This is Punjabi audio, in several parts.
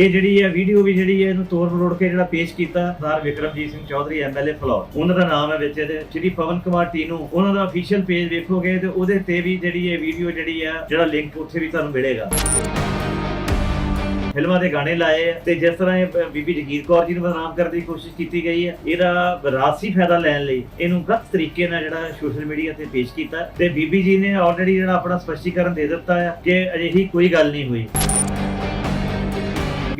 ਇਹ ਜਿਹੜੀ ਹੈ ਵੀਡੀਓ ਵੀ ਜਿਹੜੀ ਹੈ ਇਹਨੂੰ ਤੋੜ ਮਰੋੜ ਕੇ ਜਿਹੜਾ ਪੇਸ਼ ਕੀਤਾ ਸਰਦਾਰ ਵਿਕਰਮਜੀਤ ਸਿੰਘ ਚੌਧਰੀ ਐਮਐਲਏ ਫਲੋਰ। ਉਹਨਾਂ ਦਾ ਨਾਮ ਹੈ ਵਿੱਚ ਇਹਦੇ, ਸ਼੍ਰੀ ਪਵਨ ਕੁਮਾਰ ਟੀਨੂ। ਉਹਨਾਂ ਦਾ ਅਫੀਸ਼ੀਅਲ ਪੇਜ ਵੇਖੋਗੇ ਤੇ ਉਹਦੇ ਤੇ ਵੀ ਜਿਹੜੀ ਇਹ ਵੀਡੀਓ ਜਿਹੜੀ ਆ, ਜਿਹੜਾ ਲਿੰਕ ਉੱਥੇ ਵੀ ਤੁਹਾਨੂੰ ਮਿਲੇਗਾ। ਫਿਲਮਾਂ ਦੇ ਗਾਣੇ ਲਾਏ ਆ ਤੇ ਜਿਸ ਤਰ੍ਹਾਂ ਇਹ ਬੀਬੀ ਜਗੀਰ ਕੌਰ ਜੀ ਨੂੰ ਬਦਨਾਮ ਕਰਨ ਦੀ ਕੋਸ਼ਿਸ਼ ਕੀਤੀ ਗਈ ਹੈ ਇਹਦਾ ਰਾਸੀ ਫਾਇਦਾ ਲੈਣ ਲਈ ਇਹਨੂੰ ਗਲਤ ਤਰੀਕੇ ਨਾਲ ਜਿਹੜਾ ਸੋਸ਼ਲ ਮੀਡੀਆ ਤੇ ਪੇਸ਼ ਕੀਤਾ ਤੇ ਬੀਬੀ ਜੀ ਨੇ ਆਲਰੇਡੀ ਜਿਹੜਾ ਆਪਣਾ ਸਪਸ਼ਟੀਕਰਨ ਦੇ ਦਿੱਤਾ ਹੈ ਕਿ ਅਜਿਹੀ ਕੋਈ ਗੱਲ ਨਹੀਂ ਹੋਈ।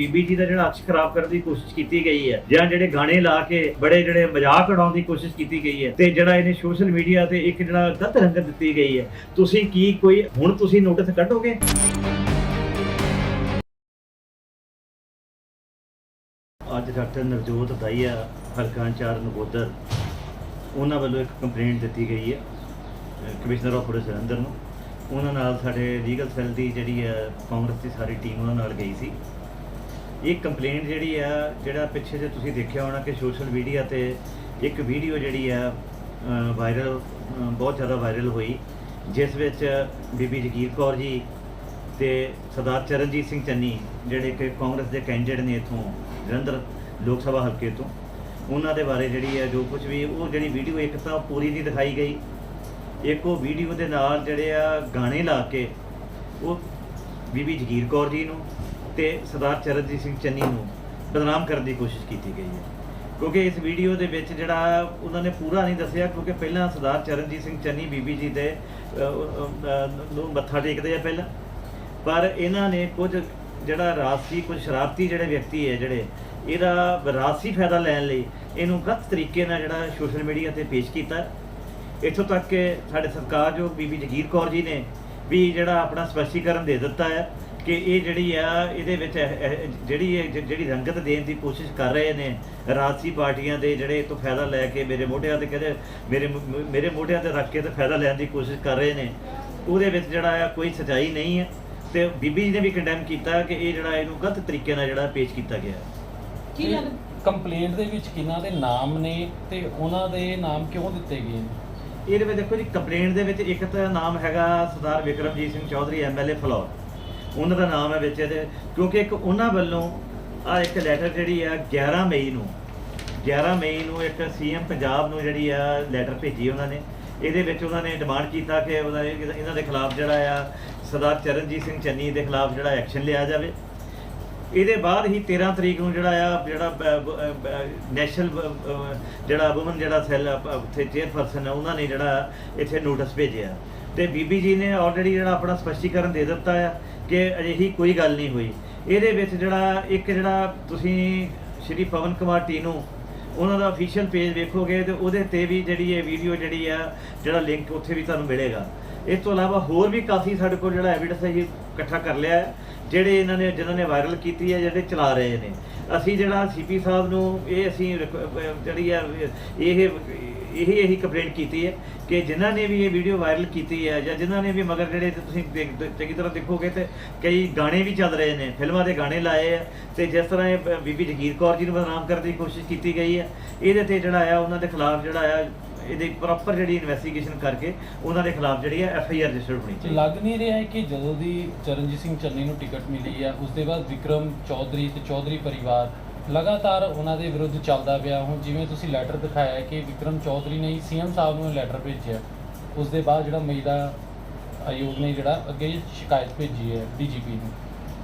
ਬੀਬੀ ਜੀ ਦਾ ਜਿਹੜਾ ਅਕਸ਼ ਖਰਾਬ ਕਰਨ ਦੀ ਕੋਸ਼ਿਸ਼ ਕੀਤੀ ਗਈ ਹੈ, ਜਾਂ ਜਿਹੜੇ ਗਾਣੇ ਲਾ ਕੇ ਬੜੇ ਜਿਹੜੇ ਮਜ਼ਾਕ ਉਡਾਉਣ ਦੀ ਕੋਸ਼ਿਸ਼ ਕੀਤੀ ਗਈ ਹੈ, ਤੇ ਜਿਹੜਾ ਇਹਨੇ ਸੋਸ਼ਲ ਮੀਡੀਆ ਤੇ ਇੱਕ ਜਿਹੜਾ ਗਲਤ ਰੰਗਤ ਦਿੱਤੀ ਗਈ ਹੈ, ਤੁਸੀਂ ਕੀ ਕੋਈ ਹੁਣ ਤੁਸੀਂ ਨੋਟਿਸ ਕੱਢੋਗੇ? ਅੱਜ ਡਾਕਟਰ ਨਵਜੋਤ ਦਾਈਆ ਹਲਕਾ ਇੰਚਾਰਜ ਨਗੋਦਰ ਉਹਨਾਂ ਵੱਲੋਂ ਇੱਕ ਕੰਪਲੇਂਟ ਦਿੱਤੀ ਗਈ ਹੈ ਕਮਿਸ਼ਨਰ ਆਫ ਪੁਲਿਸ ਜਲੰਧਰ ਨੂੰ। ਉਹਨਾਂ ਨਾਲ ਸਾਡੇ ਲੀਗਲ ਸੈੱਲ ਦੀ ਜਿਹੜੀ ਹੈ, ਕਾਂਗਰਸ ਦੀ ਸਾਰੀ ਟੀਮ ਉਹਨਾਂ ਨਾਲ ਗਈ ਸੀ। ਇਹ ਕੰਪਲੇਂਟ ਜਿਹੜੀ ਆ, ਜਿਹੜਾ ਪਿੱਛੇ ਜੇ ਤੁਸੀਂ ਦੇਖਿਆ ਹੋਣਾ ਕਿ ਸੋਸ਼ਲ ਮੀਡੀਆ ਤੇ ਇੱਕ ਵੀਡੀਓ ਜਿਹੜੀ ਆ ਵਾਇਰਲ ਬਹੁਤ ਜ਼ਿਆਦਾ ਵਾਇਰਲ ਹੋਈ, ਜਿਸ ਵਿੱਚ ਬੀਬੀ ਜਗੀਰ ਕੌਰ ਜੀ ਤੇ ਸਰਦਾਰ ਚਰਨਜੀਤ ਸਿੰਘ ਚੰਨੀ, ਜਿਹੜੇ ਕਿ ਕਾਂਗਰਸ ਦੇ ਕੈਂਡੀਡੇਟ ਨੇ ਇਥੋਂ, ਜਲੰਧਰ ਲੋਕ ਸਭਾ ਹਲਕੇ ਤੋਂ, ਉਹਨਾਂ ਦੇ ਬਾਰੇ ਜਿਹੜੀ ਹੈ ਜੋ ਕੁਝ ਵੀ, ਉਹ ਜਿਹੜੀ ਵੀਡੀਓ ਇੱਕ ਤਾਂ ਪੂਰੀ ਨਹੀਂ ਦਿਖਾਈ ਗਈ। ਇੱਕ ਉਹ ਵੀਡੀਓ ਦੇ ਨਾਲ ਜਿਹੜੇ ਆ, ਗਾਣੇ ਲਾ ਕੇ, ਉਹ ਬੀਬੀ ਜਗੀਰ ਕੌਰ ਜੀ ਨੂੰ ਤੇ ਸਰਦਾਰ ਚਰਨਜੀਤ ਸਿੰਘ ਚੰਨੀ ਨੂੰ ਬਦਨਾਮ ਕਰਨ ਦੀ ਕੋਸ਼ਿਸ਼ ਕੀਤੀ ਗਈ ਹੈ। ਕਿਉਂਕਿ ਇਸ ਵੀਡੀਓ ਦੇ ਵਿੱਚ ਜਿਹੜਾ ਉਹਨਾਂ ਨੇ ਪੂਰਾ ਨਹੀਂ ਦੱਸਿਆ, ਕਿਉਂਕਿ ਪਹਿਲਾਂ ਸਰਦਾਰ ਚਰਨਜੀਤ ਸਿੰਘ ਚੰਨੀ ਬੀਬੀ ਜੀ ਦੇ ਨੂੰ ਮੱਥਾ ਟੇਕਦੇ ਆ ਪਹਿਲਾਂ। ਪਰ ਇਹਨਾਂ ਨੇ ਕੁਝ ਜਿਹੜਾ ਰਾਸੀ ਕੁਝ ਸ਼ਰਾਰਤੀ ਜਿਹੜੇ ਵਿਅਕਤੀ ਹੈ ਜਿਹੜੇ, ਇਹਦਾ ਰਾਸੀ ਫਾਇਦਾ ਲੈਣ ਲਈ ਇਹਨੂੰ ਗਲਤ ਤਰੀਕੇ ਨਾਲ ਜਿਹੜਾ ਸੋਸ਼ਲ ਮੀਡੀਆ ਤੇ ਪੇਸ਼ ਕੀਤਾ। ਇੱਥੋਂ ਤੱਕ ਕਿ ਸਾਡੇ ਸਰਕਾਰਯੋਗ ਬੀਬੀ ਜਗੀਰ ਕੌਰ ਜੀ ਨੇ ਵੀ ਜਿਹੜਾ ਆਪਣਾ ਸਪਸ਼ਟੀਕਰਨ ਦੇ ਦਿੱਤਾ ਹੈ। ਕਿ ਇਹ ਜਿਹੜੀ ਆ ਇਹਦੇ ਵਿੱਚ ਜਿਹੜੀ ਜਿਹੜੀ ਰੰਗਤ ਦੇਣ ਦੀ ਕੋਸ਼ਿਸ਼ ਕਰ ਰਹੇ ਨੇ ਰਾਜਸੀ ਪਾਰਟੀਆਂ ਦੇ ਜਿਹੜੇ ਇਹ ਤੋਂ ਫਾਇਦਾ ਲੈ ਕੇ ਮੇਰੇ ਮੋਢਿਆਂ ਤੇ ਕਹਿੰਦੇ ਮੇਰੇ ਮੇਰੇ ਮੋਢਿਆਂ ਤੇ ਰੱਖ ਕੇ ਤੇ ਫਾਇਦਾ ਲੈਣ ਦੀ ਕੋਸ਼ਿਸ਼ ਕਰ ਰਹੇ ਨੇ ਉਹਦੇ ਵਿੱਚ ਜਿਹੜਾ ਆ ਕੋਈ ਸਚਾਈ ਨਹੀਂ ਹੈ। ਤੇ ਬੀਬੀ ਜੀ ਨੇ ਵੀ ਕੰਡੈਮ ਕੀਤਾ ਕਿ ਇਹ ਜਿਹੜਾ ਇਹਨੂੰ ਗਲਤ ਤਰੀਕੇ ਨਾਲ ਜਿਹੜਾ ਪੇਸ਼ ਕੀਤਾ ਗਿਆ ਹੈ। ਕੀ ਗੱਲ? ਕੰਪਲੇਂਟ ਦੇ ਵਿੱਚ ਕਿਹਨਾਂ ਦੇ ਨਾਮ ਨੇ ਤੇ ਉਹਨਾਂ ਦੇ ਨਾਮ ਕਿਉਂ ਦਿੱਤੇ ਗਏ ਨੇ? ਇਹਦੇ ਵਿੱਚ ਦੇਖੋ ਜੀ ਕੰਪਲੇਂਟ ਦੇ ਵਿੱਚ ਇੱਕ ਤਾਂ ਨਾਮ ਹੈਗਾ ਸਰਦਾਰ ਵਿਕਰਮਜੀਤ ਸਿੰਘ ਚੌਧਰੀ ਐਮਐਲਏ ਫਲੋਰ। ਉਹਨਾਂ ਦਾ ਨਾਮ ਹੈ ਵਿੱਚ ਇਹਦੇ, ਕਿਉਂਕਿ ਇੱਕ ਉਹਨਾਂ ਵੱਲੋਂ ਆ ਇੱਕ ਲੈਟਰ ਜਿਹੜੀ ਆ 11 ਮਈ ਨੂੰ 11 ਮਈ ਨੂੰ ਇੱਕ ਸੀਐਮ ਪੰਜਾਬ ਨੂੰ ਜਿਹੜੀ ਆ ਲੈਟਰ ਭੇਜੀ ਉਹਨਾਂ ਨੇ। ਇਹਦੇ ਵਿੱਚ ਉਹਨਾਂ ਨੇ ਡਿਮਾਂਡ ਕੀਤਾ ਕਿ ਉਹਨਾਂ ਦੇ- ਇਹਨਾਂ ਦੇ ਖਿਲਾਫ ਜਿਹੜਾ ਆ ਸਰਦਾਰ ਚਰਨਜੀਤ ਸਿੰਘ ਚੰਨੀ ਦੇ ਖਿਲਾਫ ਜਿਹੜਾ ਐਕਸ਼ਨ ਲਿਆ ਜਾਵੇ। ਇਹਦੇ ਬਾਅਦ ਹੀ 13 ਤਰੀਕ ਨੂੰ ਜਿਹੜਾ ਆ, ਜਿਹੜਾ ਨੈਸ਼ਨਲ ਜਿਹੜਾ ਵੂਮਨ ਜਿਹੜਾ ਸੈੱਲ ਉੱਥੇ ਚੇਅਰਪਰਸਨ ਹੈ ਉਹਨਾਂ ਨੇ ਜਿਹੜਾ ਇੱਥੇ ਨੋਟਿਸ ਭੇਜਿਆ। ਤੇ ਬੀਬੀ ਜੀ ਨੇ ਆਲਰੇਡੀ ਜਿਹੜਾ ਆਪਣਾ ਸਪਸ਼ਟੀਕਰਨ ਦੇ ਦਿੱਤਾ ਆ ਕਿ ਅਜਿਹੀ ਕੋਈ ਗੱਲ ਨਹੀਂ ਹੋਈ। ਇਹਦੇ ਵਿੱਚ ਜਿਹੜਾ, ਇੱਕ ਜਿਹੜਾ ਤੁਸੀਂ ਸ਼੍ਰੀ ਪਵਨ ਕੁਮਾਰ ਟੀਨੂ, ਉਹਨਾਂ ਦਾ ਅਫੀਸ਼ੀਅਲ ਪੇਜ ਵੇਖੋਗੇ ਤੇ ਉਹਦੇ ਤੇ ਵੀ ਜਿਹੜੀ ਇਹ ਵੀਡੀਓ ਜਿਹੜੀ ਆ, ਜਿਹੜਾ ਲਿੰਕ ਉੱਥੇ ਵੀ ਤੁਹਾਨੂੰ ਮਿਲੇਗਾ। ਇਸ ਤੋਂ ਇਲਾਵਾ ਹੋਰ ਵੀ ਕਾਫੀ ਸਾਡੇ ਕੋਲ ਜਿਹੜਾ ਐਵੀਡੈਂਸ ਹੈ ਇਕੱਠਾ ਕਰ ਲਿਆ ਹੈ, ਜਿਹੜੇ ਇਹਨਾਂ ਨੇ, ਜਿਨ੍ਹਾਂ ਨੇ ਵਾਇਰਲ ਕੀਤੀ ਹੈ, ਜਿਹੜੇ ਚਲਾ ਰਹੇ ਨੇ। ਅਸੀਂ ਜਿਹੜਾ ਸੀਪੀ ਸਾਹਿਬ ਨੂੰ ਇਹ ਅਸੀਂ ਰਿਕ- ਜਿਹੜੀ ਆ, ਇਹ ਇਹ ਇਹੀ ਕੰਪਲੇਂਟ ਕੀਤੀ ਹੈ ਕਿ ਜਿਨ੍ਹਾਂ ਨੇ ਵੀ ਇਹ ਵੀਡੀਓ ਵਾਇਰਲ ਕੀਤੀ ਹੈ ਜਾਂ ਜਿਨ੍ਹਾਂ ਨੇ ਵੀ ਮਗਰ ਜਿਹੜੇ ਤੇ ਤੁਸੀਂ ਦੇਖ- ਚੰਗੀ ਤਰ੍ਹਾਂ ਦੇਖੋਗੇ ਤੇ ਕਈ ਗਾਣੇ ਵੀ ਚੱਲ ਰਹੇ ਨੇ, ਫਿਲਮਾਂ ਦੇ ਗਾਣੇ ਲਾਏ ਆ ਤੇ ਜਿਸ ਤਰ੍ਹਾਂ ਇਹ ਬੀਬੀ ਜਗੀਰ ਕੌਰ ਜੀ ਨੂੰ ਬਦਨਾਮ ਕਰਨ ਦੀ ਕੋਸ਼ਿਸ਼ ਕੀਤੀ ਗਈ ਹੈ, ਇਹਦੇ ਤੇ ਜਿਹੜਾ ਆ ਉਹਨਾਂ ਦੇ ਖਿਲਾਫ ਜਿਹੜਾ ਆ ਇਹਦੀ ਪ੍ਰੋਪਰ ਜਿਹੜੀ ਇਨਵੈਸਟੀਗੇਸ਼ਨ ਕਰਕੇ ਉਹਨਾਂ ਦੇ ਖਿਲਾਫ ਜਿਹੜੀ ਹੈ ਐਫ ਆਈ ਆਰ ਰਜਿਸਟਰ ਹੋਣੀ ਚਾਹੀਦੀ ਲੱਗ ਨਹੀਂ ਰਿਹਾ ਹੈ ਕਿ ਜਦੋਂ ਦੀ ਚਰਨਜੀਤ ਸਿੰਘ ਚੰਨੀ ਨੂੰ ਟਿਕਟ ਮਿਲੀ ਹੈ ਉਸ ਦੇ ਬਾਅਦ ਵਿਕਰਮ ਚੌਧਰੀ ਤੇ ਚੌਧਰੀ ਪਰਿਵਾਰ ਲਗਾਤਾਰ ਉਹਨਾਂ ਦੇ ਵਿਰੁੱਧ ਚੱਲਦਾ ਪਿਆ ਹੁਣ ਜਿਵੇਂ ਤੁਸੀਂ ਲੈਟਰ ਦਿਖਾਇਆ ਹੈ ਕਿ ਵਿਕਰਮ ਚੌਧਰੀ ਨੇ ਸੀਐਮ ਸਾਹਿਬ ਨੂੰ ਲੈਟਰ ਭੇਜਿਆ। ਉਸ ਦੇ ਬਾਅਦ ਜਿਹੜਾ ਮਹਿਲਾ ਆਯੋਗ ਨੇ ਜਿਹੜਾ ਅੱਗੇ ਸ਼ਿਕਾਇਤ ਭੇਜੀ ਹੈ ਡੀਜੀਪੀ ਨੂੰ।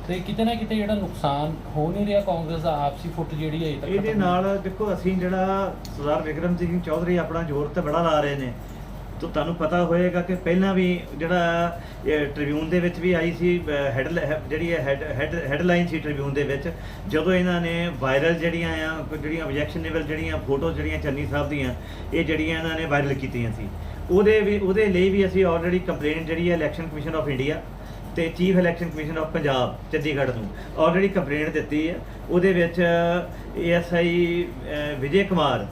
ਤੇ ਕਿਤੇ ਨਾ ਕਿਤੇ ਜਿਹੜਾ ਨੁਕਸਾਨ ਹੋ ਨਹੀਂ ਰਿਹਾ ਕਾਂਗਰਸ ਦਾ ਆਪਸੀ ਫੁੱਟ ਜਿਹੜੀ ਹੈ ਇਹਦੇ ਨਾਲ ਦੇਖੋ ਅਸੀਂ ਜਿਹੜਾ ਸਰਦਾਰ ਵਿਕਰਮ ਸਿੰਘ ਚੌਧਰੀ ਆਪਣਾ ਜ਼ੋਰ ਤੇ ਬੜਾ ਲਾ ਰਹੇ ਨੇ। ਤੋ ਤੁਹਾਨੂੰ ਪਤਾ ਹੋਏਗਾ ਕਿ ਪਹਿਲਾਂ ਵੀ ਜਿਹੜਾ ਟ੍ਰਿਬਿਊਨ ਦੇ ਵਿੱਚ ਵੀ ਆਈ ਸੀ ਹੈਡ ਜਿਹੜੀ ਹੈਡ ਹੈਡਲਾਈਨ ਸੀ ਟ੍ਰਿਬਿਊਨ ਦੇ ਵਿੱਚ, ਜਦੋਂ ਇਹਨਾਂ ਨੇ ਵਾਇਰਲ ਜਿਹੜੀਆਂ ਆ ਜਿਹੜੀਆਂ ਆਬਜੈਕਸ਼ਨੇਬਲ ਜਿਹੜੀਆਂ ਫੋਟੋ ਜਿਹੜੀਆਂ ਚੰਨੀ ਸਾਹਿਬ ਦੀਆਂ, ਇਹ ਜਿਹੜੀਆਂ ਇਹਨਾਂ ਨੇ ਵਾਇਰਲ ਕੀਤੀਆਂ ਸੀ। ਉਹਦੇ ਵੀ, ਉਹਦੇ ਲਈ ਵੀ ਅਸੀਂ ਆਲਰੇਡੀ ਕੰਪਲੇਂਟ ਜਿਹੜੀ ਹੈ ਇਲੈਕਸ਼ਨ ਕਮਿਸ਼ਨ ਆਫ ਇੰਡੀਆ ਤੇ chief election commission of Punjab, Chandigarh ਨੂੰ ਆਲਰੇਡੀ ਕੰਪਲੇਂਟ ਦਿੱਤੀ ਹੈ। ਉਹਦੇ ਵਿੱਚ ਏਐਸਆਈ ਵਿਜੇ ਕੁਮਾਰ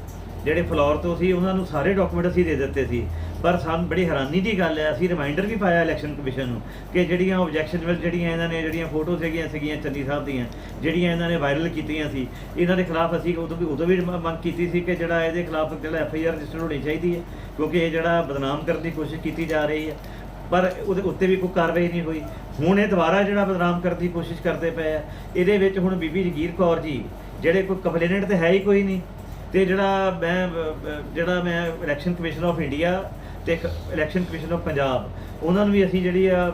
ਜਿਹੜੇ ਫਲੋਰ ਤੋਂ ਸੀ, ਉਹਨਾਂ ਨੂੰ ਸਾਰੇ ਡਾਕੂਮੈਂਟ ਅਸੀਂ ਦੇ ਦਿੱਤੇ ਸੀ। ਪਰ ਸਾਨੂੰ ਬੜੀ ਹੈਰਾਨੀ ਦੀ ਗੱਲ ਹੈ, ਅਸੀਂ ਰਿਮਾਈਂਡਰ ਵੀ ਪਾਇਆ ਇਲੈਕਸ਼ਨ ਕਮਿਸ਼ਨ ਨੂੰ ਕਿ ਜਿਹੜੀਆਂ ਆਬਜੈਕਸ਼ਨਬਲ ਜਿਹੜੀਆਂ ਇਹਨਾਂ ਨੇ, ਜਿਹੜੀਆਂ ਫੋਟੋਜ਼ ਹੈਗੀਆਂ ਸੀਗੀਆਂ ਚੰਨੀ ਸਾਹਿਬ ਦੀਆਂ, ਜਿਹੜੀਆਂ ਇਹਨਾਂ ਨੇ ਵਾਇਰਲ ਕੀਤੀਆਂ ਸੀ, ਇਹਨਾਂ ਦੇ ਖਿਲਾਫ ਅਸੀਂ ਉਦੋਂ ਵੀ ਉਦੋਂ ਵੀ ਮੰਗ ਕੀਤੀ ਸੀ ਕਿ ਜਿਹੜਾ ਇਹਦੇ ਖਿਲਾਫ ਜਿਹੜਾ ਐਫ ਆਈ ਆਰ ਰਜਿਸਟਰ ਹੋਣੀ ਚਾਹੀਦੀ ਹੈ, ਕਿਉਂਕਿ ਇਹ ਜਿਹੜਾ ਬਦਨਾਮ ਕਰਨ ਦੀ ਕੋਸ਼ਿਸ਼ ਕੀਤੀ ਜਾ ਰਹੀ ਹੈ। ਪਰ ਉਹਦੇ ਉੱਤੇ ਵੀ ਕੋਈ ਕਾਰਵਾਈ ਨਹੀਂ ਹੋਈ। ਹੁਣ ਇਹ ਦੁਬਾਰਾ ਜਿਹੜਾ ਬਦਨਾਮ ਕਰਨ ਦੀ ਕੋਸ਼ਿਸ਼ ਕਰਦੇ ਪਏ ਆ, ਇਹਦੇ ਵਿੱਚ ਹੁਣ ਬੀਬੀ ਜਗੀਰ ਕੌਰ ਜੀ, ਜਿਹੜੇ ਕੋਈ ਕੰਪਲੇਨੈਂਟ ਤੇ ਹੈ ਹੀ ਕੋਈ ਨਹੀਂ। ਤੇ ਜਿਹੜਾ ਮੈਂ ਜਿਹੜਾ ਮੈਂ ਇਲੈਕਸ਼ਨ ਕਮਿਸ਼ਨ ਆਫ ਇੰਡੀਆ ਤੇ ਇਲੈਕਸ਼ਨ ਕਮਿਸ਼ਨ ਆਫ ਪੰਜਾਬ ਉਹਨਾਂ ਨੂੰ ਵੀ ਅਸੀਂ ਜਿਹੜੀ ਆ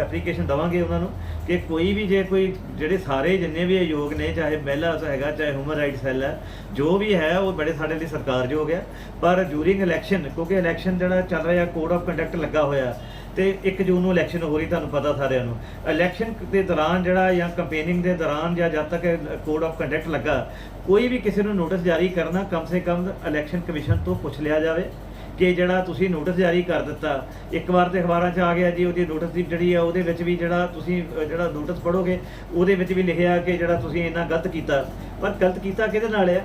ਐਪਲੀਕੇਸ਼ਨ ਦਵਾਂਗੇ ਉਹਨਾਂ ਨੂੰ ਕਿ ਕੋਈ ਵੀ ਜੇ ਕੋਈ, ਜਿਹੜੇ ਸਾਰੇ ਜਿੰਨੇ ਵੀ ਆਯੋਗ ਨੇ, ਚਾਹੇ ਮਹਿਲਾ ਹੈਗਾ, ਚਾਹੇ ਹਿਊਮਨ ਰਾਈਟਸ ਸੈੱਲ ਹੈ ਜੋ ਵੀ ਹੈ, ਉਹ ਬੜੇ ਸਾਡੇ ਲਈ ਸਰਕਾਰਯੋਗ ਹੈ। ਪਰ ਡਿਊਰਿੰਗ ਇਲੈਕਸ਼ਨ ਕਿਉਂਕਿ ਇਲੈਕਸ਼ਨ ਜਿਹੜਾ ਚੱਲ ਰਿਹਾ ਕੋਡ ਆਫ ਕੰਡਕਟ ਲੱਗਾ ਹੋਇਆ, ਤੇ 1 ਜੂਨ ਨੂੰ ਇਲੈਕਸ਼ਨ ਹੋ ਰਹੀ, ਤੁਹਾਨੂੰ ਪਤਾ ਸਾਰਿਆਂ ਨੂੰ। ਇਲੈਕਸ਼ਨ ਦੇ ਦੌਰਾਨ ਜਿਹੜਾ ਜਾਂ ਕੰਪੇਨਿੰਗ ਦੇ ਦੌਰਾਨ ਜਾਂ ਜਦ ਤੱਕ ਕੋਡ ਆਫ ਕੰਡਕਟ ਲੱਗਾ, ਕੋਈ ਵੀ ਕਿਸੇ ਨੂੰ ਨੋਟਿਸ ਜਾਰੀ ਕਰਨਾ, ਕਮ ਸੇ ਕਮ ਇਲੈਕਸ਼ਨ ਕਮਿਸ਼ਨ ਤੋਂ ਪੁੱਛ ਲਿਆ ਜਾਵੇ। ਕਿ ਜਿਹੜਾ ਤੁਸੀਂ ਨੋਟਿਸ ਜਾਰੀ ਕਰ ਦਿੱਤਾ, ਇੱਕ ਵਾਰ ਤੇ ਅਖਬਾਰਾਂ 'ਚ ਆ ਗਿਆ ਜੀ, ਉਹਦੀ ਨੋਟਿਸ ਦੀ ਜਿਹੜੀ ਆ, ਉਹਦੇ ਵਿੱਚ ਵੀ ਜਿਹੜਾ ਤੁਸੀਂ ਜਿਹੜਾ ਨੋਟਿਸ ਪੜੋਗੇ ਉਹਦੇ ਵਿੱਚ ਵੀ ਲਿਖਿਆ ਕਿ ਜਿਹੜਾ ਤੁਸੀਂ ਇੰਨਾ ਗਲਤ ਕੀਤਾ। ਪਰ ਗਲਤ ਕੀਤਾ ਕਿਹਦੇ ਨਾਲ ਆ?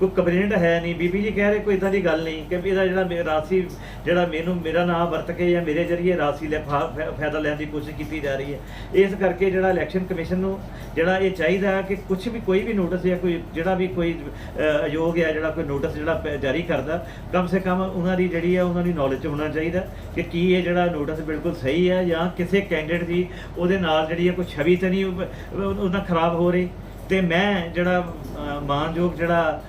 ਕੋਈ ਕੰਪਲੇਂਟ ਹੈ ਨਹੀਂ। ਬੀਬੀ ਜੀ ਕਹਿ ਰਹੇ ਕੋਈ ਇਦਾਂ ਦੀ ਗੱਲ ਨਹੀਂ ਕਿ ਵੀ ਇਹਦਾ ਜਿਹੜਾ ਮੇ- ਰਾਸੀ ਜਿਹੜਾ ਮੈਨੂੰ ਮੇਰਾ ਨਾਮ ਵਰਤ ਕੇ ਜਾਂ ਮੇਰੇ ਜਰੀਏ ਰਾਸੀ ਲੈ ਫਾ- ਫਾ- ਫਾਇਦਾ ਲੈਣ ਦੀ ਕੋਸ਼ਿਸ਼ ਕੀਤੀ ਜਾ ਰਹੀ ਹੈ। ਇਸ ਕਰਕੇ ਜਿਹੜਾ ਇਲੈਕਸ਼ਨ ਕਮਿਸ਼ਨ ਨੂੰ ਜਿਹੜਾ ਇਹ ਚਾਹੀਦਾ ਹੈ ਕਿ ਕੁਝ ਵੀ ਕੋਈ ਵੀ ਨੋਟਿਸ ਜਾਂ ਕੋਈ ਜਿਹੜਾ ਵੀ ਕੋਈ ਅ, ਅਯੋਗ ਹੈ ਜਿਹੜਾ ਕੋਈ ਨੋਟਿਸ ਜਿਹੜਾ ਪ- ਜਾਰੀ ਕਰਦਾ ਕਮ ਸੇ ਕਮ ਉਹਨਾਂ ਦੀ ਜਿਹੜੀ ਹੈ ਉਹਨਾਂ ਦੀ ਨੌਲੇਜ ਹੋਣਾ ਚਾਹੀਦਾ ਕਿ ਕੀ ਇਹ ਜਿਹੜਾ ਨੋਟਿਸ ਬਿਲਕੁਲ ਸਹੀ ਹੈ ਜਾਂ ਕਿਸੇ ਕੈਂਡੀਡੇਟ ਦੀ ਉਹਦੇ ਨਾਲ ਜਿਹੜੀ ਹੈ ਕੋਈ ਛਵੀ ਤਾਂ ਨਹੀਂ ਉਹਨਾਂ ਖਰਾਬ ਹੋ ਰਹੀ। ਤੇ ਮੈਂ ਜਿਹੜਾ ਅ, ਮਾਨਯੋਗ ਜਿਹੜਾ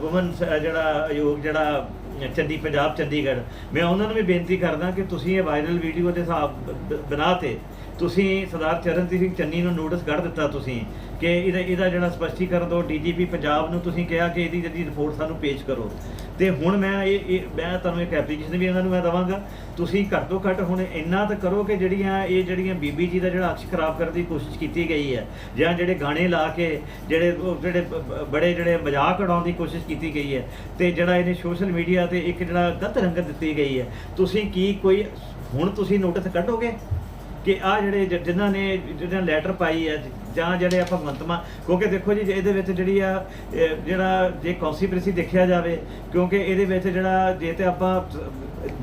ਗੁਮਨ ਜਿਹੜਾ ਆਯੋਗ, ਜਿਹੜਾ ਚੰਡੀ ਪੰਜਾਬ ਚੰਡੀਗੜ੍ਹ ਮੈਂ ਉਹਨਾਂ ਨੂੰ ਵੀ ਬੇਨਤੀ ਕਰਦਾ ਕਿ ਤੁਸੀਂ ਇਹ ਵਾਇਰਲ ਵੀਡੀਓ ਦੇ ਹਿਸਾਬ ਬ- ਬਣਾ ਤੇ ਤੁਸੀਂ ਸਰਦਾਰ ਚਰਨਜੀਤ ਸਿੰਘ ਚੰਨੀ ਨੂੰ ਨੋਟਿਸ ਕੱਢ ਦਿੱਤਾ ਤੁਸੀਂ ਕਿ ਇਹਦਾ ਇਹਦਾ ਜਿਹੜਾ ਸਪਸ਼ਟੀਕਰਨ ਦੋ ਡੀਜੀਪੀ ਪੰਜਾਬ ਨੂੰ ਤੁਸੀਂ ਕਿਹਾ ਕਿ ਇਹਦੀ ਜਿਹੜੀ ਰਿਪੋਰਟ ਸਾਨੂੰ ਪੇਸ਼ ਕਰੋ। ਤੇ ਹੁਣ ਮੈਂ ਇਹ ਇਹ, ਮੈਂ ਤੁਹਾਨੂੰ ਇੱਕ ਐਪਲੀਕੇਸ਼ਨ ਵੀ ਇਹਨਾਂ ਨੂੰ ਮੈਂ ਦਵਾਂਗਾ। ਤੁਸੀਂ ਘੱਟ ਤੋਂ ਘੱਟ ਹੁਣ ਇੰਨਾ ਤਾਂ ਕਰੋ ਕਿ ਜਿਹੜੀਆਂ, ਇਹ ਜਿਹੜੀਆਂ ਬੀਬੀ ਜੀ ਦਾ ਜਿਹੜਾ ਅਕਸ਼ ਖਰਾਬ ਕਰਨ ਦੀ ਕੋਸ਼ਿਸ਼ ਕੀਤੀ ਗਈ ਹੈ ਜਾਂ ਜਿਹੜੇ ਗਾਣੇ ਲਾ ਕੇ ਜਿਹੜੇ ਜਿਹੜੇ ਬੜੇ ਜਿਹੜੇ ਮਜ਼ਾਕ ਉਡਾਉਣ ਦੀ ਕੋਸ਼ਿਸ਼ ਕੀਤੀ ਗਈ ਹੈ ਤੇ ਜਿਹੜਾ ਇਹਨੇ ਸੋਸ਼ਲ ਮੀਡੀਆ ਤੇ ਇੱਕ ਜਿਹੜਾ ਗਲਤ ਰੰਗਤ ਦਿੱਤੀ ਗਈ ਹੈ, ਤੁਸੀਂ ਕੀ ਕੋਈ, ਹੁਣ ਤੁਸੀਂ ਨੋਟਿਸ ਕੱਢੋਗੇ? ਕਿ ਆ ਜਿਹੜੇ ਜ- ਜਿਨ੍ਹਾਂ ਨੇ ਜਿਹੜਾ ਲੈਟਰ ਪਾਈ ਹੈ, ਜਾਂ ਜਿਹੜੇ ਆਪਾਂ ਮੰਤਮਾ ਕਿਉਂਕਿ ਦੇਖੋ ਜੀ, ਇਹਦੇ ਵਿੱਚ ਜਿਹੜੀ ਆ, ਇਹ ਜਿਹੜਾ ਜੇ ਕੌਂਸੀਪ੍ਰੇਸੀ ਦੇਖਿਆ ਜਾਵੇ, ਕਿਉਂਕਿ ਇਹਦੇ ਵਿੱਚ ਜਿਹੜਾ ਜੇ ਤੇ ਆਪਾਂ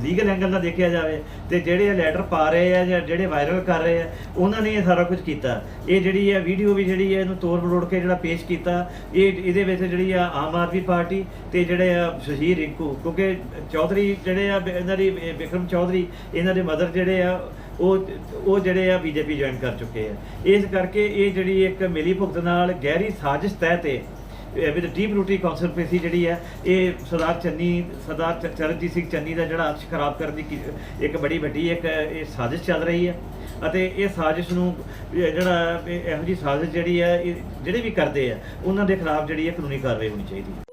ਲੀਗਲ ਐਂਗਲ ਨਾਲ ਦੇਖਿਆ ਜਾਵੇ, ਤੇ ਜਿਹੜੇ ਇਹ ਲੈਟਰ ਪਾ ਰਹੇ ਆ ਜਾਂ ਜਿਹੜੇ ਵਾਇਰਲ ਕਰ ਰਹੇ ਆ, ਉਹਨਾਂ ਨੇ ਇਹ ਸਾਰਾ ਕੁਝ ਕੀਤਾ। ਇਹ ਜਿਹੜੀ ਹੈ ਵੀਡੀਓ ਵੀ ਜਿਹੜੀ ਹੈ ਇਹਨੂੰ ਤੋੜ ਮਰੋੜ ਕੇ ਜਿਹੜਾ ਪੇਸ਼ ਕੀਤਾ, ਇਹ ਇਹਦੇ ਵਿੱਚ ਜਿਹੜੀ ਆ ਆਮ ਆਦਮੀ ਪਾਰਟੀ ਤੇ ਜਿਹੜੇ ਆ ਸ਼ਹੀਰ ਰਿੰਕੂ, ਕਿਉਂਕਿ ਚੌਧਰੀ ਜਿਹੜੇ ਆ, ਇਹਨਾਂ ਦੀ ਇਹ ਵਿਕਰਮ ਚੌਧਰੀ, ਇਹਨਾਂ ਦੇ ਮਦਰ ਜਿਹੜੇ ਆ ਉਹ ਉਹ ਜਿਹੜੇ ਆ ਬੀਜੇਪੀ ਜੁਆਇਨ ਕਰ ਚੁੱਕੇ ਆ। ਇਸ ਕਰਕੇ ਇਹ ਜਿਹੜੀ ਇੱਕ ਮਿਲੀ ਭੁਗਤ ਨਾਲ ਗਹਿਰੀ ਸਾਜ਼ਿਸ਼ ਤਹਿ 'ਤੇ ਵਿਦ ਡੀਪ ਰੂਟੀ ਕਨਸਪੀਰੇਸੀ ਜਿਹੜੀ ਹੈ ਇਹ ਸਰਦਾਰ ਚੰਨੀ, ਸਰਦਾਰ ਚ- ਚਰਨਜੀਤ ਸਿੰਘ ਚੰਨੀ ਦਾ ਜਿਹੜਾ ਅਕਸ਼ ਖਰਾਬ ਕਰਨ ਦੀ ਕੀ- ਇੱਕ ਬੜੀ ਵੱਡੀ ਇੱਕ ਇਹ ਸਾਜ਼ਿਸ਼ ਚੱਲ ਰਹੀ ਹੈ ਅਤੇ ਇਹ ਸਾਜ਼ਿਸ਼ ਨੂੰ ਜਿਹੜਾ ਇਹੋ ਜੀ ਸਾਜ਼ਿਸ਼ ਜਿਹੜੀ ਹੈ ਇਹ ਜਿਹੜੇ ਵੀ ਕਰਦੇ ਆ, ਉਹਨਾਂ ਦੇ ਖਿਲਾਫ ਜਿਹੜੀ ਹੈ ਕਾਨੂੰਨੀ ਕਾਰਵਾਈ ਹੋਣੀ ਚਾਹੀਦੀ ਹੈ